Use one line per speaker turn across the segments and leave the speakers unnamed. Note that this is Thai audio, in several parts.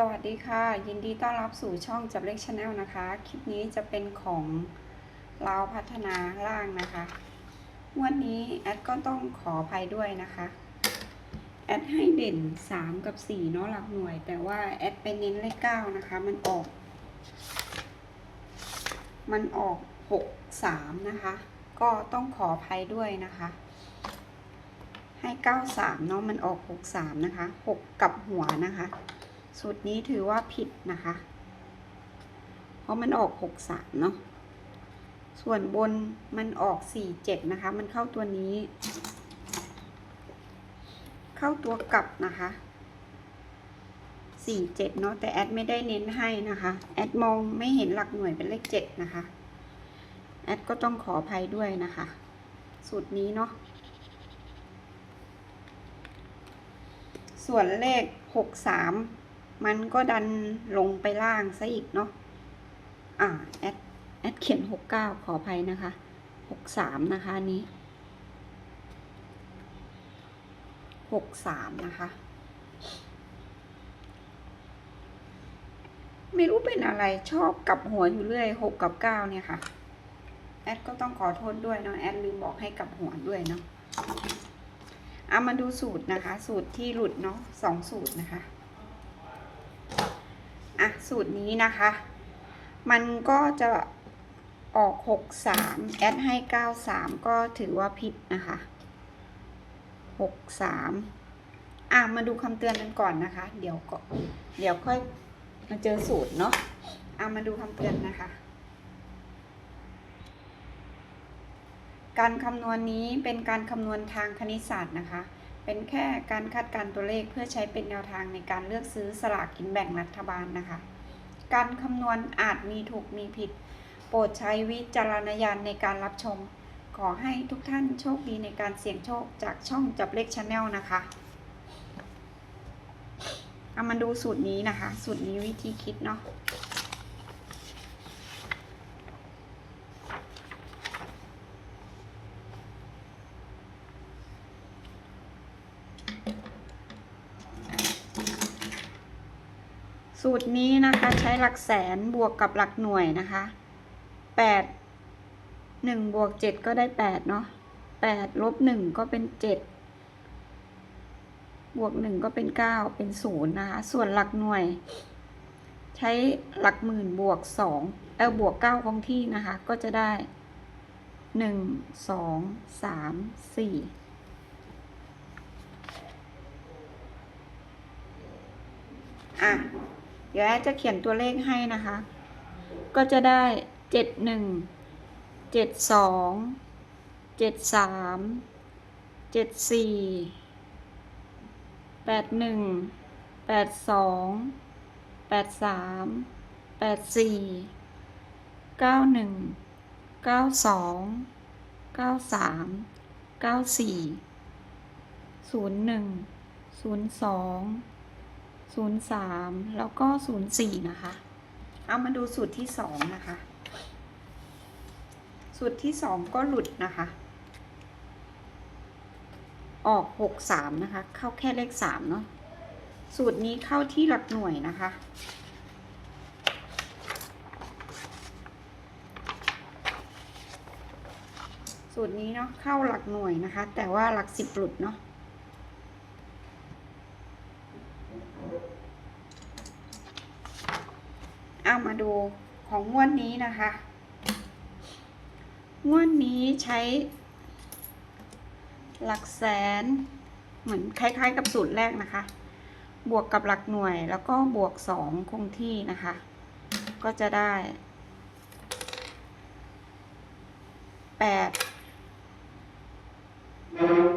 สวัสดีค่ะ ยินดีต้อนรับสู่ช่องจับเล็กชาแนลนะคะ คลิปนี้จะเป็นของเราพัฒนาล่างนะคะวันนี้แอดก็ต้องขออภัยด้วยนะคะ แอดให้เด่น 3 กับ4เนาะหลักหน่วย แต่ว่าแอดไปเน้นเลข9นะคะ มันออก มันออก 6 3 นะคะ ก็ต้องขออภัยด้วยนะคะให้ 93 เนาะมันออก 63 นะคะ 6 กับหัวนะคะ สูตรนี้ถือว่าผิดนะคะ เพราะมันออกหกสามเนาะ ส่วนบนมันออกสี่เจ็ดนะคะ มันเข้าตัวนี้ เข้าตัวกลับนะคะสี่เจ็ดเนาะ แต่แอดไม่ได้เน้นให้นะคะ แอดมองไม่เห็นหลักหน่วยเป็นเลขเจ็ดนะคะ แอดก็ต้องขออภัยด้วยนะคะ สูตรนี้เนาะส่วนเลขหกสา มันก็ดันลงไปล่างซะอีกเนาะ อ่า แอด แอดเขียนหกเก้าขออภัยนะคะหกสามนะคะนี้หกสามนะคะ ไม่รู้เป็นอะไรชอบกับหัวอยู่เรื่อยหกกับเก้าเนี่ยค่ะ แอดก็ต้องขอโทษด้วยเนาะแอดลืมบอกให้กับหัวด้วยเนาะเอามาดูสูตรนะคะ สูตรที่หลุดเนาะสองสูตรนะคะ อะสูตรนี้นะคะ มันก็จะออก 6 3 แอดให้ 9 3 ก็ถือว่าผิดนะคะ 6 3 อะ มาดูคำเตือนกันก่อนนะคะ เดี๋ยวก็เดี๋ยวค่อยมาเจอสูตรเนาะอะ มาดูคำเตือนนะคะ การคำนวณนี้เป็นการคำนวณทางคณิตศาสตร์นะคะ เป็นแค่การคาดการตัวเลขเพื่อใช้เป็นแนวทางในการเลือกซื้อสลากกินแบ่งรัฐบาลนะคะ การคำนวณอาจมีถูกมีผิด โปรดใช้วิจารณญาณในการรับชม ขอให้ทุกท่านโชคดีในการเสี่ยงโชคจากช่องจับเลขชาแนลนะคะเอามาดูสูตรนี้นะคะ สูตรนี้วิธีคิดเนาะ สูตรนี้นะคะใช้หลักแสนบวกกับหลักหน่วยนะคะแปดหนึ่งบวกเจ็ดก็ได้แปดเนาะแปดลบหนึ่งก็เป็นเจ็ดบวกหนึ่งก็เป็นเก้าเป็นศูนย์นะคะส่วนหลักหน่วย ใช้หลักหมื่นบวกสองเออบวกเก้าคงที่นะคะ ก็จะได้หนึ่งสองสามสี่อะ ดี๋ยวแอดจะเขียนตัวเลขให้นะคะ ก็จะได้เจ็ดหนึ่งเจ็ดสองเจ็ดสามเจ็ดสี่แปดหนึ่งแปดสองแปดสามแปดสี่เก้าหนึ่งเก้าสองเก้าสามเก้าสี่ศูนย์หนึ่งศูนย์สอง ศูนย์สามแล้วก็ศูนย์สี่นะคะ เอามาดูสูตรที่สองนะคะ สูตรที่สองก็หลุดนะคะ ออกหกสามนะคะ เข้าแค่เลขสามเนาะ สูตรนี้เข้าที่หลักหน่วยนะคะ สูตรนี้เนาะเข้าหลักหน่วยนะคะ แต่ว่าหลักสิบหลุดเนาะ เอามาดูของงวดนี้นะคะ งวดนี้ใช้ หลักแสน เหมือนคล้าย ๆ กับสูตรแรกนะคะ บวกกับหลักหน่วยแล้วก็บวกสองคงที่นะคะ ก็จะได้แปด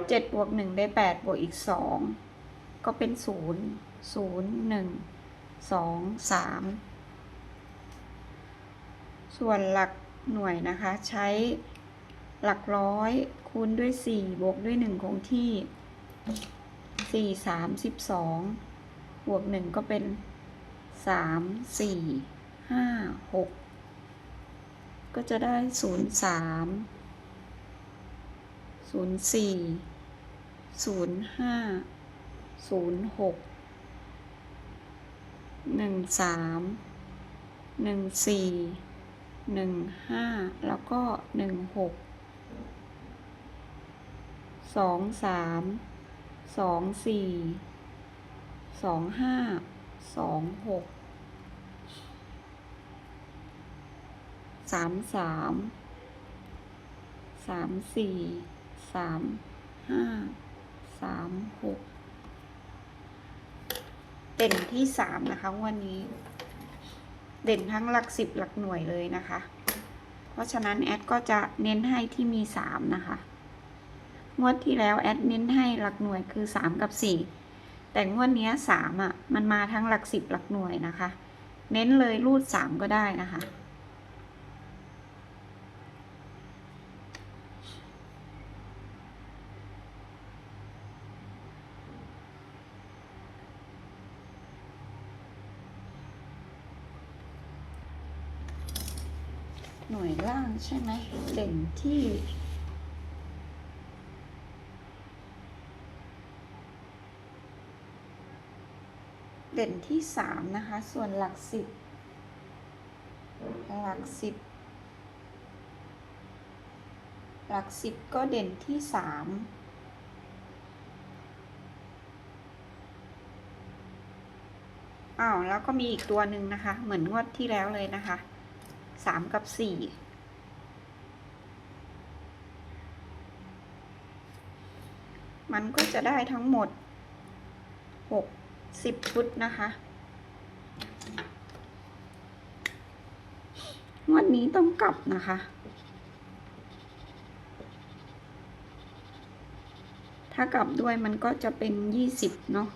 เจ็ดบวกหนึ่งได้แปดบวกอีกสองก็เป็นศูนย์ศูนย์หนึ่งสองสาม ส่วนหลักหน่วยนะคะ ใช้หลักร้อยคูณด้วย 4 บวกด้วย 1 คงที่ 4 3 12 บวก 1 ก็เป็น 3 4 5 6 ก็จะได้ 0 3 0 4 0 5 0 6หนึ่งส หนึ่งห้าแล้วก็หนึ่งหกสองสามสองสี่สองห้าสองหกสามสามสามสี่สามห้าสามหกเด่นที่สามนะคะวันนี้ เด่นทั้งหลักสิบหลักหน่วยเลยนะคะ เพราะฉะนั้นแอดก็จะเน้นให้ที่มีสามนะคะ งวดที่แล้วแอดเน้นให้หลักหน่วยคือสามกับสี่แต่งวดเนี้ยสามอะ มันมาทั้งหลักสิบหลักหน่วยนะคะ เน้นเลยรูดสามก็ได้นะคะ หน่วยล่างใช่ไหมเด่นที่เด่นที่สามนะคะ ส่วนหลักสิบหลักสิบหลักสิบก็เด่นที่สามอ้าว แล้วก็มีอีกตัวหนึ่งนะคะ เหมือนงวดที่แล้วเลยนะคะ สามกับสี่มันก็จะได้ทั้งหมดหกสิบชุดนะคะงวันนี้ต้องกลับนะคะ ถ้ากลับด้วยมันก็จะเป็นยี่สิบเนาะ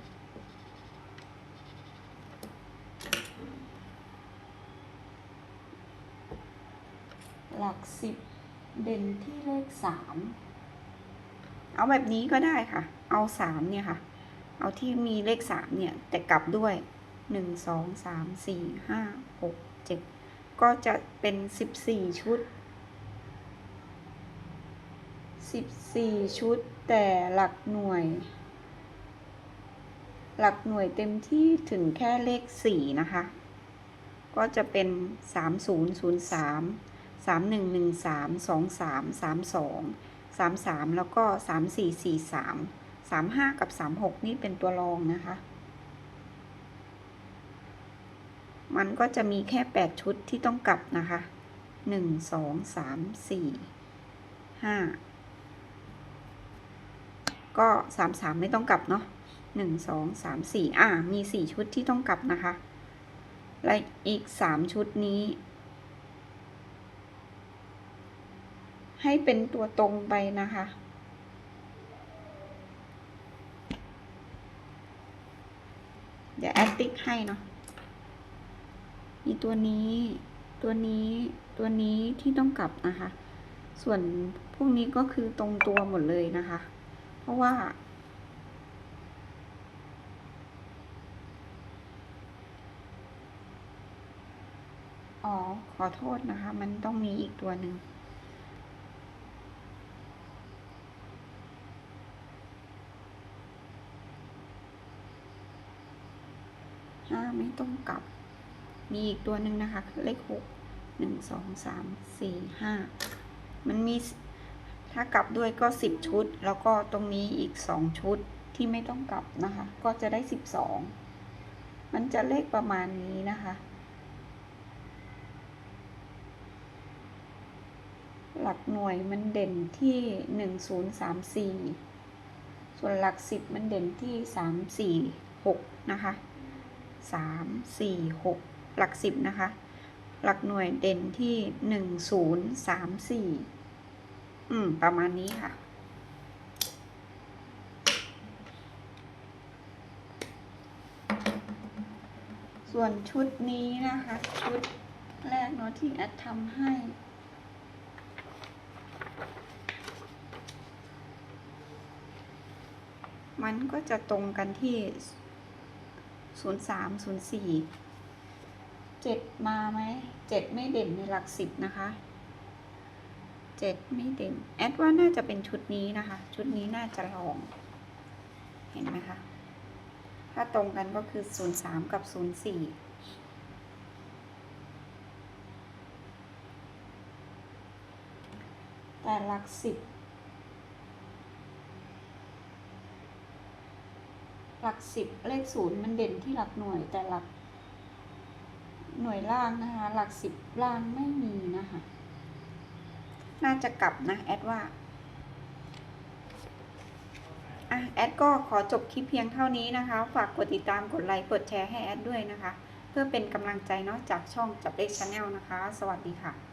ลักสิบเด่นที่เลขสามเอาแบบนี้ก็ได้ค่ะ เอาสามเนี่ยค่ะ เอาที่มีเลขสามเนี่ย แต่กลับด้วยหนึ่งสองสามสี่ห้าหกเจ็ดก็จะเป็นสิบสี่ชุดสิบสี่ชุดแต่หลักหน่วย หลักหน่วยเต็มที่ถึงแค่เลขสี่นะคะ ก็จะเป็นสามศูนย์ศูนย์สาม สามหนึ่งหนึ่งสามสองสามสามสองสามสามแล้วก็สามสี่สี่สามสามห้ากับสามหกนี่เป็นตัวรองนะคะ มันก็จะมีแค่แปดชุดที่ต้องกลับนะคะหนึ่งสองสามสี่ห้าก็สามสามไม่ต้องกลับเนาะหนึ่งสองสามสี่อ่ามีสี่ชุดที่ต้องกลับนะคะ และอีกสามชุดนี้ ให้เป็นตัวตรงไปนะคะ เดี๋ยวแอดติ๊กให้เนาะมีตัวนี้ ตัวนี้ ตัวนี้ที่ต้องกลับนะคะ ส่วนพวกนี้ก็คือตรงตัวหมดเลยนะคะ เพราะว่าอ๋อ ขอโทษนะคะ มันต้องมีอีกตัวหนึ่ง ห้าไม่ต้องกลับ มีอีกตัวหนึ่งนะคะ คือเลขหกหนึ่งสองสามสี่ห้ามันมีถ้ากลับด้วยก็สิบชุด แล้วก็ตรงนี้อีกสองชุดที่ไม่ต้องกลับนะคะ ก็จะได้สิบสองมันจะเลขประมาณนี้นะคะ หลักหน่วยมันเด่นที่หนึ่งศูนย์สามสี่ส่วนหลักสิบมันเด่นที่สามสี่หกนะคะ สามสี่หกหลักสิบนะคะ หลักหน่วยเด่นที่หนึ่งศูนย์สามสี่อืม ประมาณนี้ค่ะ ส่วนชุดนี้นะคะ ชุดแรกเนาะที่แอดทำให้มันก็จะตรงกันที่ ศูนย์สามศูนย์สี่เจ็ดมาไหมเจ็ดไม่เด่นในหลักสิบนะคะเจ็ดไม่เด่นแอดว่าน่าจะเป็นชุดนี้นะคะ ชุดนี้น่าจะลอง เห็นไหมคะ ถ้าตรงกันก็คือศูนย์สามกับศูนย์สี่แต่หลักสิบ หลักสิบเลขศูนย์มันเด่นที่หลักหน่วยแต่หลัก หน่วยล่างนะคะ หลักสิบล่างไม่มีนะคะ น่าจะกลับนะแอดว่าอะแอดก็ขอจบคลิปเพียงเท่านี้นะคะ ฝากกดติดตามกดไลค์กดแชร์ให้แอดด้วยนะคะ เพื่อเป็นกำลังใจเนาะจากช่องจับเลขชาแนลนะคะ สวัสดีค่ะ